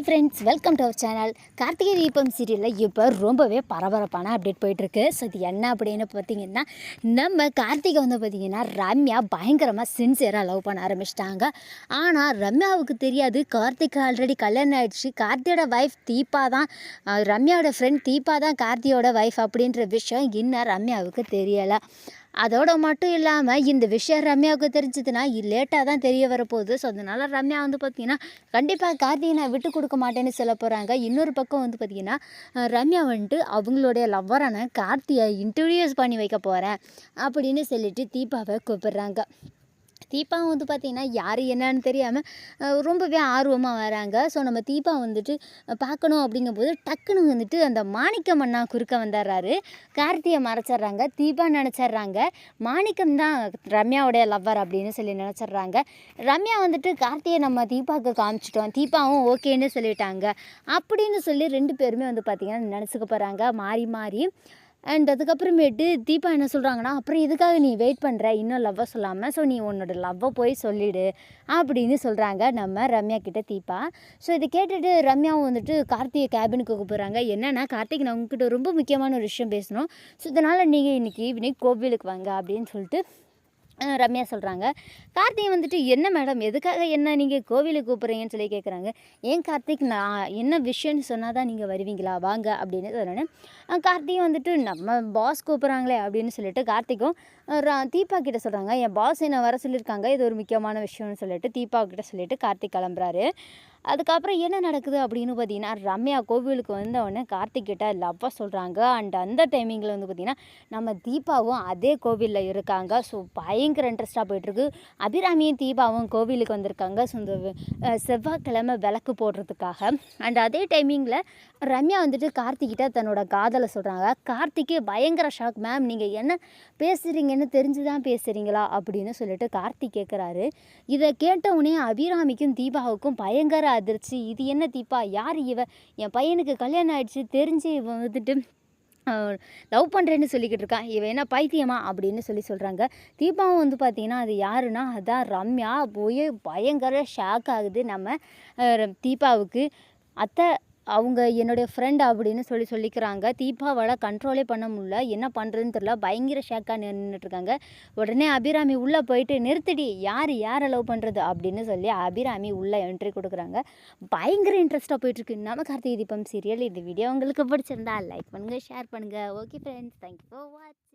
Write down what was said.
Hi friends welcome to our channel Karthigai Deepam சீரியலில் இப்போ ரொம்பவே பரபரப்பான அப்டேட் போயிட்டுருக்கு. ஸோ இது என்ன அப்படின்னு பார்த்தீங்கன்னா நம்ம கார்த்திகை வந்து பார்த்தீங்கன்னா ரம்யா பயங்கரமாக சின்சியராக லவ் பண்ண ஆரம்பிச்சிட்டாங்க. ஆனால் ரம்யாவுக்கு தெரியாது கார்த்திக் ஆல்ரெடி கல்யாணம் ஆகிடுச்சு கார்த்தியோட ஒய்ஃப் தீபா தான் ரம்யாவோட ஃப்ரெண்ட் தீபா தான் கார்த்தியோட ஒய்ஃப் அப்படின்ற விஷயம் இன்னும் ரம்யாவுக்கு தெரியலை. அதோட மட்டும் இல்லாமல் இந்த விஷயம் ரம்யாவுக்கு தெரிஞ்சதுன்னா லேட்டாக தான் தெரிய வரப்போகுது. ஸோ அதனால் ரம்யா வந்து பார்த்தீங்கன்னா கண்டிப்பாக கார்த்திகை நான் விட்டு கொடுக்க மாட்டேன்னு சொல்ல போகிறாங்க இன்னொரு பக்கம் வந்து பார்த்தீங்கன்னா ரம்யா வந்துட்டு அவங்களுடைய லவ்வரான கார்த்தியை இன்ட்ரடியூஸ் பண்ணி வைக்க போகிறேன் அப்படின்னு சொல்லிட்டு தீபாவை கூப்பிடுறாங்க. தீபா வந்து பார்த்திங்கன்னா யார் என்னன்னு தெரியாமல் ரொம்பவே ஆர்வமாக வராங்க. ஸோ நம்ம தீபா வந்துட்டு பார்க்கணும் அப்படிங்கும்போது டக்குன்னு வந்துட்டு அந்த மாணிக்கம் அண்ணா குறுக்க வந்துடுறாரு கார்த்தியை மறைச்சிட்றாங்க தீபா நினச்சிட்றாங்க மாணிக்கம் தான் ரம்யாவுடைய லவ்வர் அப்படின்னு சொல்லி நினச்சிட்றாங்க ரம்யா வந்துட்டு கார்த்தியை நம்ம தீபாவுக்கு காமிச்சிட்டோம். தீபாவும் ஓகேன்னு சொல்லிட்டாங்க. அப்படின்னு சொல்லி ரெண்டு பேருமே வந்து பார்த்திங்கன்னா நினச்சிக்க போகிறாங்க மாறி மாறி. அண்ட் அதுக்கப்புறமேட்டு தீபா என்ன சொல்கிறாங்கன்னா அப்புறம் எதுக்காக நீ வெயிட் பண்ணுற இன்னும் லவ்வை சொல்லாமல் ஸோ நீ உன்னோட லவ்வை போய் சொல்லிடு அப்படின்னு சொல்கிறாங்க நம்ம ரம்யா கிட்ட தீபா. ஸோ இதை கேட்டுட்டு ரம்யாவும் வந்துட்டு கார்த்திகை கேபினுக்கு கூப்பிட்றாங்க. என்னென்னா கார்த்திக் நான் உங்ககிட்ட ரொம்ப முக்கியமான ஒரு விஷயம் பேசணும். ஸோ இதனால் நீங்கள் இன்றைக்கி ஈவினிங் கோவிலுக்கு வாங்க அப்படின்னு சொல்லிட்டு ரம்யா சொல்கிறாங்க கார்த்திகை வந்துட்டு என்ன மேடம் எதுக்காக என்ன நீங்கள் கோவிலுக்கு கூப்பிட்றீங்கன்னு சொல்லி கேட்குறாங்க ஏன் கார்த்திக் நான் என்ன விஷயம்னு சொன்னால் தான் நீங்கள் வருவீங்களா? வாங்க அப்படின்னு சொன்னேன் கார்த்திகை வந்துட்டு நம்ம பாஸ் கூப்பிட்றாங்களே அப்படின்னு சொல்லிட்டு கார்த்திக்கும் ரா- தீபா கிட்ட சொல்கிறாங்க என் பாஸ் என்னை வர சொல்லியிருக்காங்க இது ஒரு முக்கியமான விஷயம்னு சொல்லிட்டு தீபா கிட்ட சொல்லிட்டு கார்த்திக் கிளம்புறாரு. அதுக்கப்புறம் என்ன நடக்குது? அப்படின்னு பார்த்தீங்கன்னா ரம்யா கோவிலுக்கு வந்த உடனே கார்த்திக் கிட்ட லவ்வாக சொல்கிறாங்க அண்ட் அந்த டைமிங்கில் வந்து பார்த்திங்கன்னா நம்ம தீபாவும் அதே கோவிலில் இருக்காங்க. ஸோ பயங்கர இன்ட்ரெஸ்ட்டாக போயிட்டுருக்கு. அபிராமியும் தீபாவும் கோவிலுக்கு வந்திருக்காங்க. ஸோ இந்த செவ்வாய்க்கிழமை விளக்கு போடுறதுக்காக. அண்ட் அதே டைமிங்கில் ரம்யா வந்துட்டு கார்த்திக்கிட்ட தன்னோட காதலை சொல்கிறாங்க கார்த்திக்கு பயங்கர ஷாக் மேம் நீங்கள் என்ன பேசுகிறீங்கன்னு தெரிஞ்சு தான் பேசுகிறீங்களா அப்படின்னு சொல்லிட்டு கார்த்திக் கேட்குறாரு இதை கேட்டவுடனே அபிராமிக்கும் தீபாவுக்கும் பயங்கர அதிர்ச்சி. இது என்ன தீபா? யார் இவ? என் பையனுக்கு கல்யாணம் ஆயிடுச்சு. தெரிஞ்சு இவன் வந்துட்டு லவ் பண்ணுறேன்னு சொல்லிக்கிட்டு இருக்கான் இவன் என்ன பைத்தியமா? அப்படின்னு சொல்லி சொல்கிறாங்க தீபாவும் வந்து பார்த்தீங்கன்னா அது யாருன்னா? அதான் ரம்யா. போய் பயங்கர ஷாக் ஆகுது நம்ம தீபாவுக்கு. அத்தை அவங்க என்னுடைய ஃப்ரெண்ட் அப்படின்னு சொல்லி சொல்லிக்கிறாங்க. தீபாவால் கண்ட்ரோலே பண்ண முடியல. என்ன பண்ணுறதுன்னு தெரில பயங்கர ஷேக்காக நின்றுட்டுருக்காங்க உடனே அபிராமி உள்ளே போயிட்டு நிறுத்திடி. யார் யாரை லவ் பண்ணுறது அப்படின்னு சொல்லி அபிராமி உள்ளே என்ட்ரி கொடுக்குறாங்க. பயங்கர இன்ட்ரெஸ்ட்டாக போயிட்டுருக்கு நம்ம கார்த்திகை தீபம் சீரியல் இந்த வீடியோ உங்களுக்கு பிடிச்சிருந்தா லைக் பண்ணுங்கள் ஷேர் பண்ணுங்கள் okay friends thank you for watch